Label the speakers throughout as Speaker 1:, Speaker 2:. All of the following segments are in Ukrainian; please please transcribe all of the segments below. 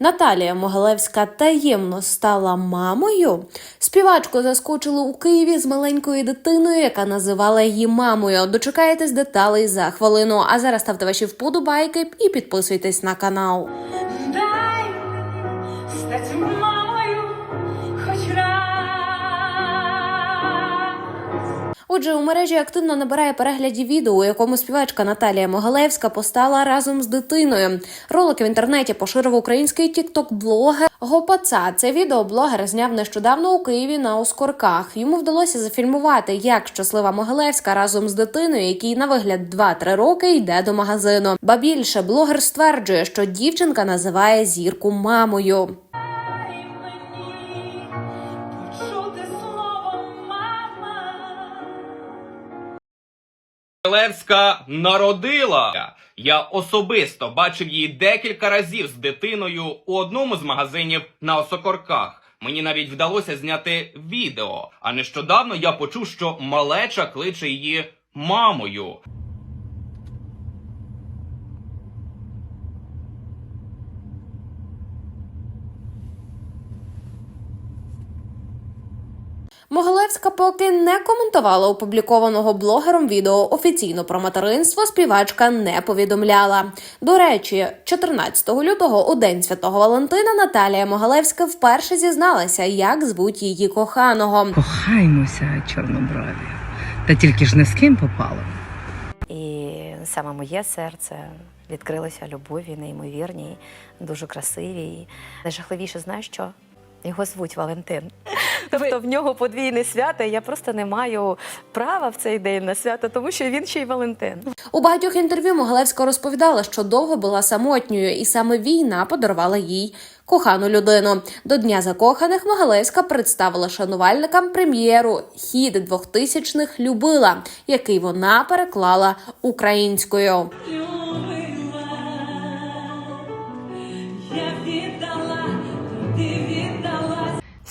Speaker 1: Наталія Могилевська таємно стала мамою. Співачку заскочили у Києві з маленькою дитиною, яка називала її мамою. Дочекаєтесь деталей за хвилину. А зараз ставте ваші вподобайки і підписуйтесь на канал. Отже, у мережі активно набирає переглядів відео, у якому співачка Наталія Могилевська постала разом з дитиною. Ролик в інтернеті поширив український тікток-блогер Гопаца. Це відео блогер зняв нещодавно у Києві на Оскорках. Йому вдалося зафільмувати, як щаслива Могилевська разом з дитиною, якій на вигляд 2-3 роки йде до магазину. Ба більше блогер стверджує, що дівчинка називає зірку мамою.
Speaker 2: Левська народила. Я особисто бачив її декілька разів з дитиною у одному з магазинів на Осокорках. Мені навіть вдалося зняти відео. А нещодавно я почув, що малеча кличе її мамою.
Speaker 1: Могилевська поки не коментувала опублікованого блогером відео. Офіційно про материнство співачка не повідомляла. До речі, 14 лютого, у день святого Валентина, Наталія Могилевська вперше зізналася, як звуть її коханого.
Speaker 3: Кохаймося, чорноброві. Та тільки ж не з ким попало.
Speaker 4: І саме моє серце відкрилося любові, неймовірній, дуже красивій. Найжахливіше, знаєш що? Його звуть Валентин. Тобто в нього подвійне свято, і я просто не маю права в цей день на свято, тому що він ще й Валентин.
Speaker 1: У багатьох інтерв'ю Могилевська розповідала, що довго була самотньою, і саме війна подарувала їй кохану людину. До Дня закоханих Могилевська представила шанувальникам прем'єру хід 2000-х Любила, який вона переклала українською.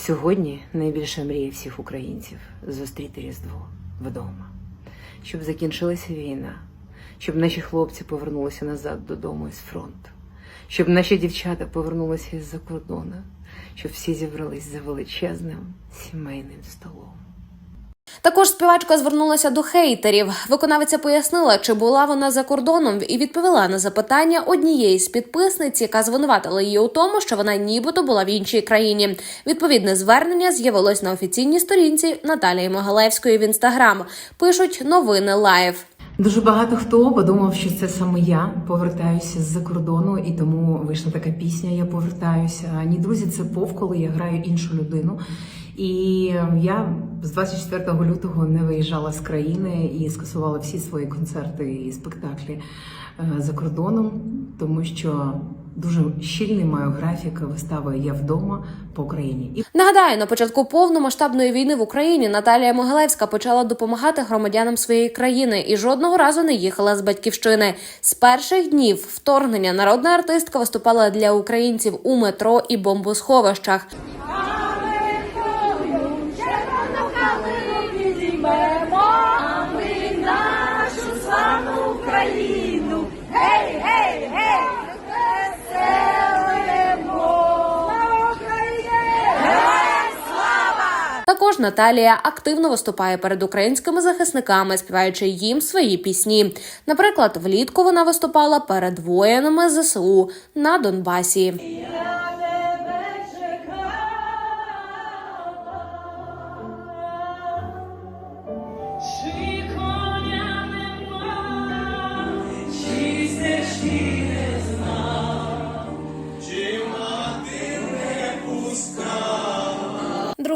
Speaker 3: Сьогодні найбільша мрія всіх українців зустріти Різдво вдома, щоб закінчилася війна, щоб наші хлопці повернулися назад додому із фронту, щоб наші дівчата повернулися із-за кордону, щоб всі зібрались за величезним сімейним столом.
Speaker 1: Також співачка звернулася до хейтерів. Виконавиця пояснила, чи була вона за кордоном, і відповіла на запитання однієї з підписниць, яка звинуватила її у тому, що вона нібито була в іншій країні. Відповідне звернення з'явилось на офіційній сторінці Наталії Могилевської в інстаграм. Пишуть новини лайв.
Speaker 5: Дуже багато хто подумав, що це саме я повертаюся з-за кордону, і тому вийшла така пісня Я повертаюся. Ні, друзі, це пов, коли я граю іншу людину. І я з 24 лютого не виїжджала з країни і скасувала всі свої концерти і спектаклі е, за кордоном, тому що дуже щільний маю графік вистави Я вдома по Україні. І
Speaker 1: Нагадаю, на початку повномасштабної війни в Україні Наталія Могилевська почала допомагати громадянам своєї країни і жодного разу не їхала з батьківщини. З перших днів вторгнення народна артистка виступала для українців у метро і бомбосховищах. Також Наталія активно виступає перед українськими захисниками, співаючи їм свої пісні. Наприклад, влітку вона виступала перед воїнами ЗСУ на Донбасі.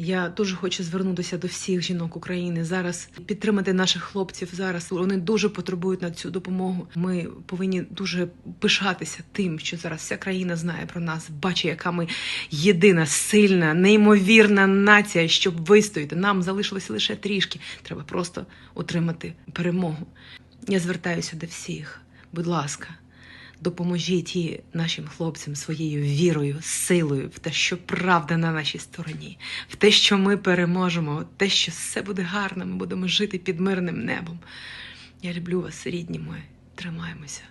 Speaker 3: Я дуже хочу звернутися до всіх жінок України зараз, підтримати наших хлопців зараз. Вони дуже потребують на цю допомогу. Ми повинні дуже пишатися тим, що зараз вся країна знає про нас, бачить, яка ми єдина, сильна, неймовірна нація, щоб вистояти. Нам залишилося лише трішки. Треба просто отримати перемогу. Я звертаюся до всіх. Будь ласка, Допоможіть і нашим хлопцям своєю вірою, силою в те, що правда на нашій стороні, в те, що ми переможемо, в те, що все буде гарно, ми будемо жити під мирним небом. Я люблю вас, рідні мої. Тримаємося.